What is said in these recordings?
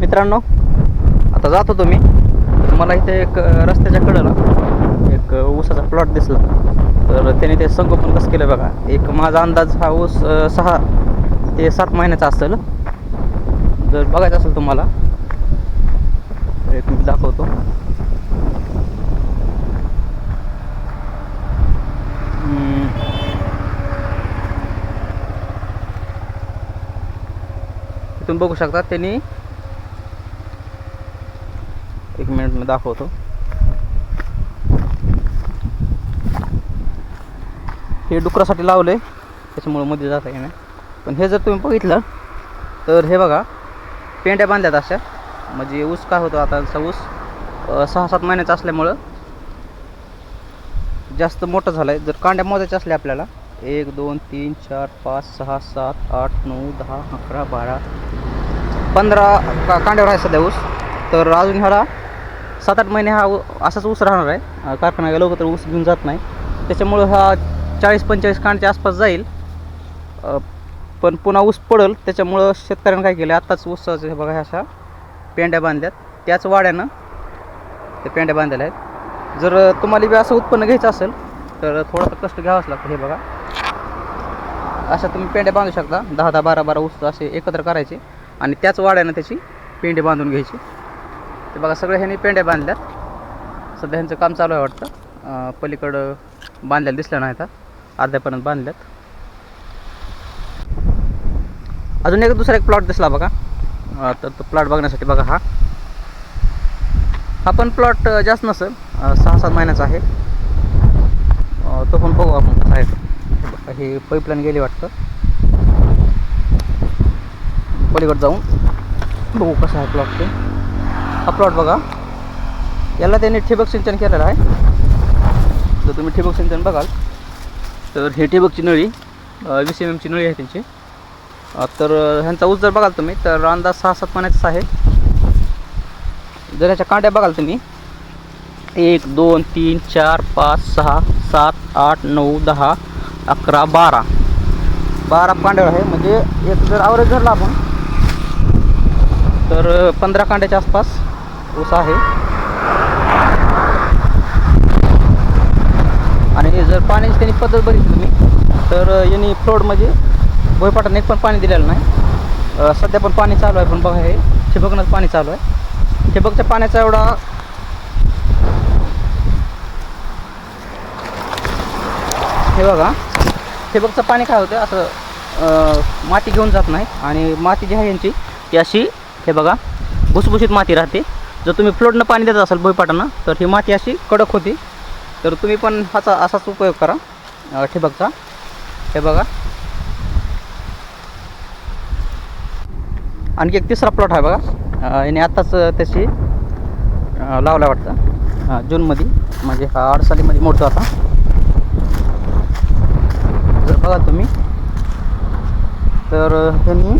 मित्रांनो आता जातो तुम्ही मला इथे एक रस्त्याच्या कडेला एक ऊसाचा प्लॉट दिसला. तर त्याने ते संगोपन कसं केलं बघा. एक माझा अंदाज हा ऊस सहा ते सात महिन्याचा असेल. जर बघायचं असेल तुम्हाला एक मी दाखवतो. तुम्ही बघू शकता त्यांनी एक मिनिट मी दाखवतो. हे डुकरासाठी लावलं आहे त्याच्यामुळं मध्ये जाता येणार पण हे जर तुम्ही बघितलं तर हे बघा पेंड्या बांधल्यात अशा. म्हणजे ऊस काय होतो आता असा ऊस सहा सात महिन्याचा असल्यामुळं जास्त मोठं झालं आहे जर कांड्या मोजायच्या असल्या आपल्याला एक दोन तीन चार पाच सहा सात आठ नऊ दहा अकरा बारा पंधरा का कांड्यावर आहे सध्या ऊस. तर अजून ह्याला सात आठ महिने हा असाच ऊस राहणार आहे. कारखाना गेलो ऊस घेऊन जात नाही. त्याच्यामुळं हा चाळीस पंचेचाळीस कांडच्या आसपास जाईल. पण पुन्हा ऊस पडल त्याच्यामुळं शेतकऱ्यांनी काय केलं आत्ताच ऊसाचं हे बघा अशा पेंड्या बांधल्यात. त्याच वाड्यानं ते पेंड्या बांधलेल्या आहेत. जर तुम्हाला बी असं उत्पन्न घ्यायचं असेल तर थोडंसं कष्ट घ्यावंच लागतं हे बघा. अशा तुम्ही पेंड्या बांधू शकता. दहा दहा बारा बारा ऊस असे एकत्र करायचे आणि त्याच वाड्यानं त्याची पेंडी बांधून घ्यायची. ते बघा सगळे ह्यांनी पेंड्या बांधल्यात. सध्या ह्यांचं काम चालू आहे वाटतं. पलीकडं बांधलेलं दिसलं नाही आता. अर्ध्यापर्यंत बांधल्यात अजून एक दुसरा एक प्लॉट दिसला बघा. तर तो प्लॉट बघण्यासाठी बघा हा. हा पण प्लॉट जास्त नसेल. सहा सात महिन्याचा आहे. तो पण बघू आपण कसा आहे. हे हे पाईपलाईन गेली वाटतं. पलीकडे जाऊन बघू कसा आहे प्लॉट ते. हा प्लॉट बघा. याला त्यांनी ठिबक सिंचन केलेलं आहे. जर तुम्ही ठिबक सिंचन बघाल. तर हे ठिबकची नळी वीस एम एमची नळी आहे त्यांची. तर ह्यांचा ऊस जर बघाल तुम्ही तर अंदाज सहा सात महिन्याचाच आहे. जर ह्याच्या कांड्या बघाल तुम्ही एक दोन तीन चार पाच सहा सात आठ नऊ दहा अकरा बारा. बारा कांड्या आहे. म्हणजे एक जर आवरेज धरला आपण तर पंधरा कांड्याच्या आसपास ऊस आहे. आणि जर पाण्याची त्यांनी पद्धत बघितली तुम्ही तर यांनी फ्लोडमध्ये म्हणजे भोयपाटाने एक पण पाणी दिलेलं नाही. सध्या पण पाणी चालू आहे पण बघा हे ठिबकनंच पाणी चालू आहे. ठिबकच्या पाण्याचा एवढा हे बघा ठिबकचं पाणी काय होतं असं माती घेऊन जात नाही. आणि माती जी आहे यांची ती अशी हे बघा भुसभुशीत माती राहते. जर तुम्ही फ्लोटनं पाणी देत असाल भुईपाटांना तर ही माती अशी कडक होती. तर तुम्ही पण हाचा असाच उपयोग करा. ठिबकचा हे बघा. आणखी एक तिसरा प्लॉट आहे बघा. याने आत्ताच त्याची लावला वाटतं. हां जूनमध्ये म्हणजे हा अडसालीमध्ये मोडतो आता जर बघा तुम्ही तर त्यांनी ह्यांनी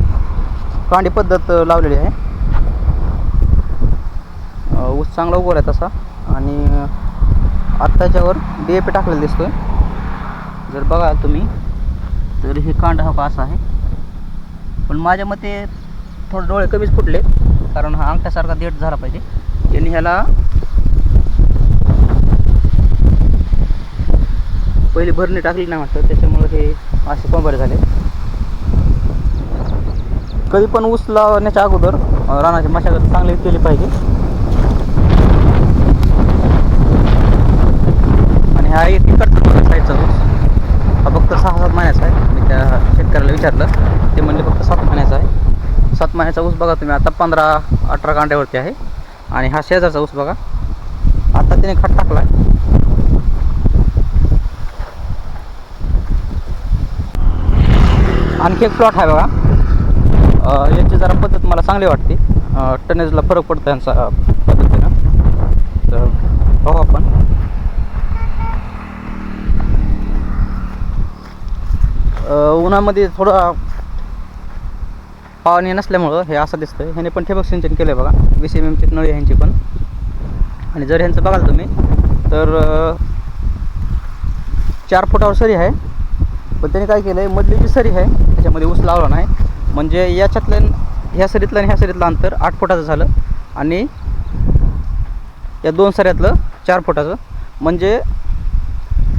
कांडी पद्धत लावलेली आहे. ऊस चांगला उभा आहे तसा. आणि आत्ताच्यावर डी ए पी टाकलेला आहे जर बघा तुम्ही तर हे कांड हा असा आहे. पण माझ्या मते थोडे डोळे कमीच फुटले कारण हा अंगठ्यासारखा देठ झाला पाहिजे. यांनी ह्याला पहिली भरणी टाकली नाही वाटतं त्याच्यामुळे हे असे कोंबारे झाले. कधी पण ऊस लावण्याच्या अगोदर रानाची मशागत चांगली केली पाहिजे आणि हा एक इकडचा साईडचा ऊस हा फक्त सहा सात महिन्याचा आहे मी त्या शेतकऱ्याला विचारलं ते म्हणले फक्त सात महिन्याचा आहे. सात महिन्याचा ऊस बघा तुम्ही आता पंधरा अठरा कांड्यावरती आहे. आणि हा शेजारचा ऊस बघा. आता त्याने खट टाकला आहे आणखी एक प्लॉट आहे बघा. याची जरा पद्धत मला चांगली वाटते. टनेजला फरक पडतो यांचा पद्धतीनं. तर पाहू आपण. उन्हामध्ये थोडं पाणी नसल्यामुळं हे असं दिसतंय. ह्याने पण ठिबक सिंचन केलं आहे बघा वीस एम एमची नळी ह्यांची पण. आणि जर ह्यांचं बघाल तुम्ही तर चार फुटावर सरी आहे. पण त्याने काय केलं आहे मधली जी सरी आहे त्याच्यामध्ये ऊस लावला नाही. म्हणजे याच्यातल्या ह्या सरीतलं आणि ह्या सरीतलं अंतर आठ फुटाचं झालं. आणि या दोन सऱ्यातलं चार फुटाचं. म्हणजे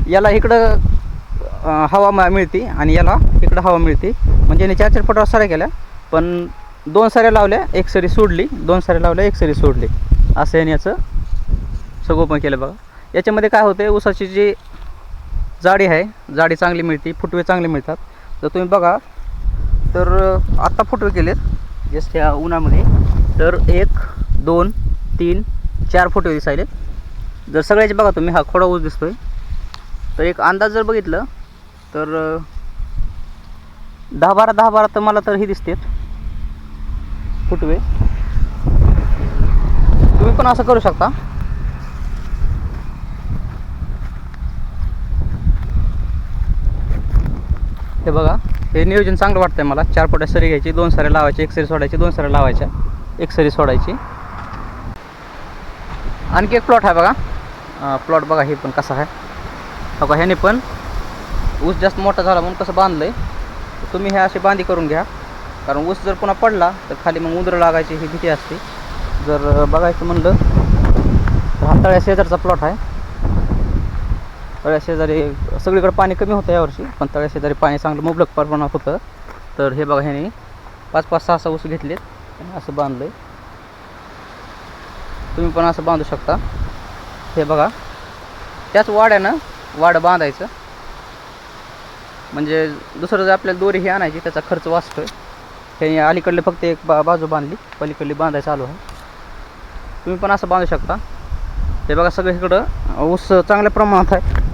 याला इकडं हवा मा- मिळते आणि याला इकडं हवा मिळते. म्हणजे याने चार चार फुटावर साऱ्या केल्या पण दोन साऱ्या लावल्या एक सरी सोडली दोन साऱ्या लावल्या एक सरी सोडली. असं याने याचं संगोपन केलं बघा. याच्यामध्ये काय होते ऊसाची जी जाडी आहे जाडी चांगली मिळते फुटवे चांगले मिळतात. जर तुम्ही बघा तर आत्ता फुटवे केलेत जस्ट ह्या उन्हामध्ये. तर एक दोन तीन चार फुटवे दिसायले जर सगळ्याचे बघा तुम्ही हा खोडा ऊस दिसतोय. तर एक अंदाज जर बघितलं तर दहा बारा दहा बारा तर मला तर हे दिसतेत. फुटवे. तुम्ही पण असं करू शकता. हे बघा हे नियोजन चांगलं वाटतंय मला. चार पट्या सरी घ्यायची दोन सऱ्या लावायची एक सरी सोडायची दोन सऱ्या लावायच्या एक सरी सोडायची. आणखी एक प्लॉट आहे बघा. प्लॉट बघा हे पण कसा आहे. बघा ह्याने पण ऊस जास्त मोठा झाला म्हणून कसं बांधलं आहे तुम्ही हे अशी बांधी करून घ्या. कारण ऊस जर पुन्हा पडला तर खाली मग उंदरं लागायची ही भीती असते. जर बघायचं म्हणलं तर हा तळ्या शेजारचा प्लॉट आहे. तळ्या शेजारी सगळीकडे पाणी कमी होतं यावर्षी पण तळ्या शेजारी पाणी चांगलं मुबलक प्रमाणात होतं. तर हे बघा ह्याने पाच पाच सहा सहा ऊस घेतलेत आणि असं बांधलं आहे तुम्ही पण असं बांधू शकता. हे बघा त्याच वाड्यानं वाडं बांधायचं. म्हणजे दुसरं जर आपल्याला दोरी ही आणायची त्याचा खर्च वाचतो आहे हे अलीकडले फक्त एक बा बाजू बांधली पलीकडली बांधायचं चालू आहे. तुम्ही पण असं बांधू शकता. हे बघा सगळं इकडं ऊस चांगल्या प्रमाणात आहे.